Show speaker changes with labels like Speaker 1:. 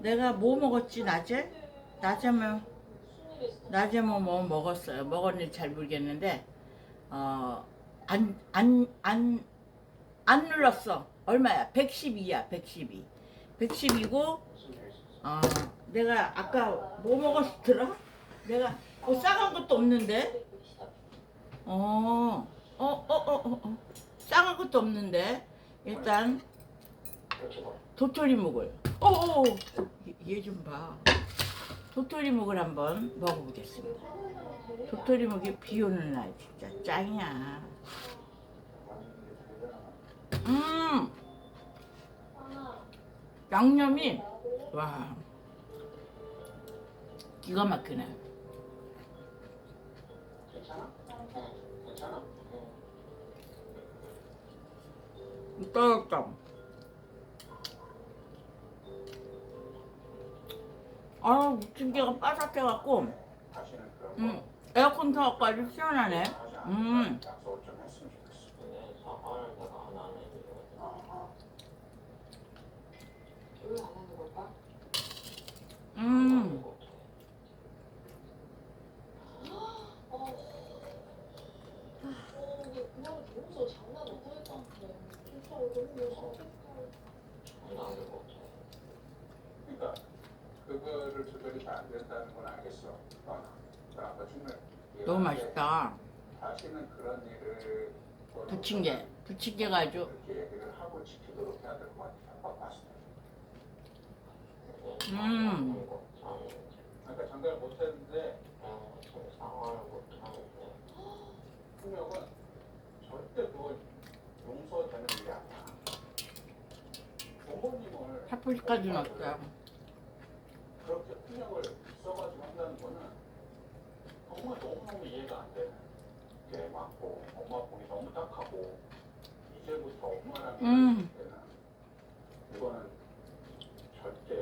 Speaker 1: 내가 뭐 먹었지 낮에? 낮에 뭐 낮에 뭐, 뭐 먹었어요. 먹었는지 잘 모르겠는데 어, 안 안 안 안 눌렀어. 얼마야? 112야. 112. 112고 어, 내가 아까 뭐 먹었더라? 내가 뭐 싸간 것도 없는데. 어. 어, 어, 어, 어, 어. 싸간 것도 없는데. 일단 도토리 묵을. 어, 어, 얘 좀 봐. 도토리묵을 한번 먹어보겠습니다. 도토리묵이 비 오는 날 진짜 짱이야. 음, 양념이 와 기가 막히네. 떨었다. 아, 무침개가 바삭해갖고, 음, 에어컨 타갖고 아주 시원하네. 음, 음.
Speaker 2: 그러니까 그거를 조절이 안 된다는 건 알겠어. 어. 아까 정말
Speaker 1: 너무 맛있다.
Speaker 2: 다시는 그런 일을
Speaker 1: 부침개, 부침개가 아주
Speaker 2: 이렇게 얘기를 하고 지키도록 해야 될 것 같아. 아까 봤을 때.
Speaker 1: 음,
Speaker 2: 아까 장가를 못 했는데 폭력은 절대 그건 용서되는 일이 아니야. 부모님을
Speaker 1: 팥뿌리까지 넣었어
Speaker 2: 실력을 써가지고 한다는 거는 정말 너무너무 이해가 안 되는 게 맞고 엄마 보기 너무 딱하고 이제부터 엄마라는 음. 이거는 절대